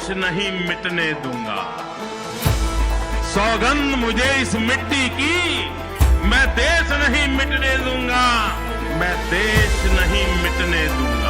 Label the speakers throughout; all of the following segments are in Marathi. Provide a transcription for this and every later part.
Speaker 1: देश नहीं मिटने दूँगा। सौगंध मुझे इस मिट्टी की, मैं देश नहीं मिटने दूँगा। मैं देश नहीं मिटने दूँगा।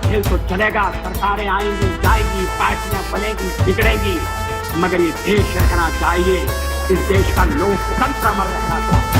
Speaker 2: खेल तो चलेगा सरकारें आएंगी जाएगी पार्टियां बनेगी बिगड़ेगी मगर ये देश रखना चाहिए इस देश का लोकतंत्र अमर रखना चाहिए।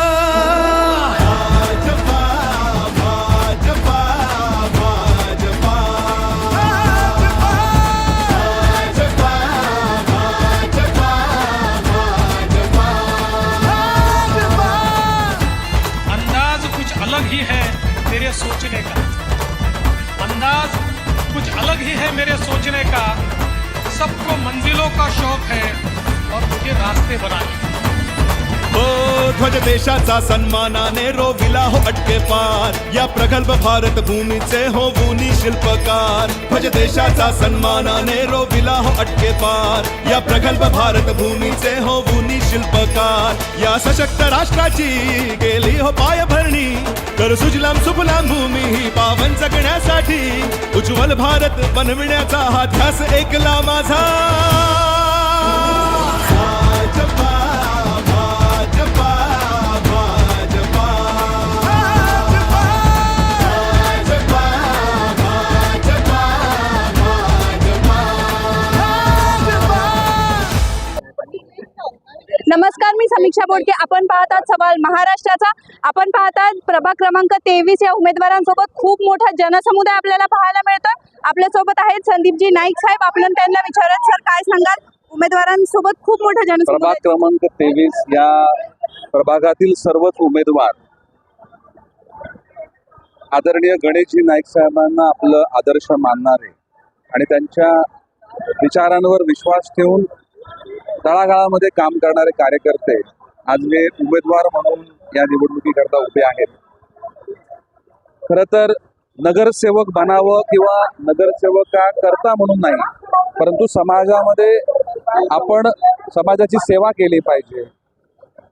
Speaker 3: है का, सबको मंजिलों का शौक है और मुझे रास्ते बनाने।
Speaker 4: हो ध्वज देशाचा सन्मानाने रोविला हो अटके पार। या प्रगल्भ भारत भूमीचे हो भूनी शिल्पकार। ध्वज देशाचा सन्मानाने रोविला हो अटके पार। या प्रगल्भ भारत भूमीचे हो भूनी शिल्पकार। या सशक्त राष्ट्राची गेली हो पायभरणी। तर सुजलाम सुफलाम भूमी ही पावन जगण्यासाठी. उज्ज्वल भारत बनविण्याचा हा ध्यास एकला माझा.
Speaker 5: नमस्कार मी समीक्षा बोडके. आपण पाहतात सवाल महाराष्ट्राचा. आपण पाहतात प्रभाग क्रमांक तेवीस या उमेदवारांसोबत खूप मोठा जनसमुदाय आपल्याला पाहायला मिळतो आपल्यासोबत आहेत संदीपजी नाईक साहेब. आपण त्यांना विचारत सर काय सांगाल? उमेदवारांसोबत खूप मोठा
Speaker 6: प्रभाग क्रमांक तेवीस या प्रभागातील सर्वच उमेदवार. आदरणीय गणेशजी नाईक साहेबांना आपलं आदर्श मानणारे आणि त्यांच्या विचारांवर विश्वास ठेवून तळागाळामध्ये काम करणारे कार्यकर्ते आज मी उमेदवार म्हणून या निवडणुकीकरता उभे आहेत. खर तर नगरसेवक बनावं किंवा नगरसेवका करता म्हणून नाही परंतु समाजामध्ये आपण समाजाची सेवा केली पाहिजे.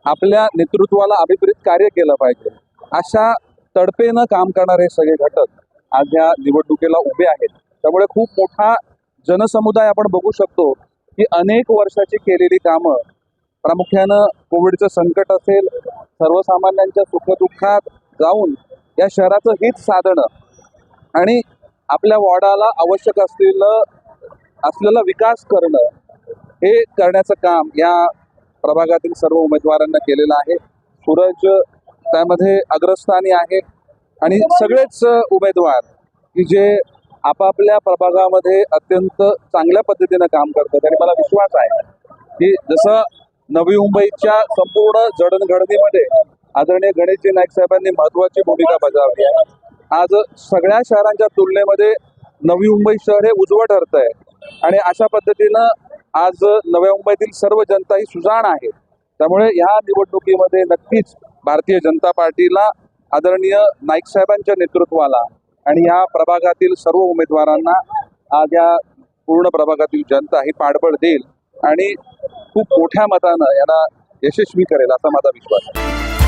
Speaker 6: आपल्या नेतृत्वाला अभिप्रेत कार्य केलं पाहिजे. अशा तडपेनं काम करणारे सगळे घटक आज या निवडणुकीला उभे आहेत. त्यामुळे खूप मोठा जनसमुदाय आपण बघू शकतो. की अनेक वर्षाची केलेली कामं प्रामुख्यानं कोविडचं संकट असेल सर्वसामान्यांच्या सुखदुःखात जाऊन या शहराचं हित साधणं आणि आपल्या वॉर्डाला आवश्यक असलेलं असलेला विकास करणं हे करण्याचं काम या प्रभागातील सर्व उमेदवारांना केलेलं आहे. सूरज त्यामध्ये अग्रस्थानी आहे आणि सगळेच उमेदवार की जे आपापल्या प्रभागामध्ये अत्यंत चांगल्या पद्धतीनं काम करतात. आणि मला विश्वास आहे की जसं नवी मुंबईच्या संपूर्ण जडणघडणीमध्ये आदरणीय गणेशजी नाईक साहेबांनी महत्वाची भूमिका बजावली आहे. आज सगळ्या शहरांच्या तुलनेमध्ये नवी मुंबई शहर हे उजवं ठरत आहे. आणि अशा पद्धतीनं आज नव्या मुंबईतील सर्व जनता ही सुजाण आहे त्यामुळे ह्या निवडणुकीमध्ये नक्कीच भारतीय जनता पार्टीला आदरणीय नाईक साहेबांच्या नेतृत्वाला आणि या प्रभागातील सर्व उमेदवारांना आज या पूर्ण प्रभागातील जनता ही पाठबळ देईल आणि खूप मोठ्या मतानं यांना यशस्वी करेल असा माझा विश्वास आहे.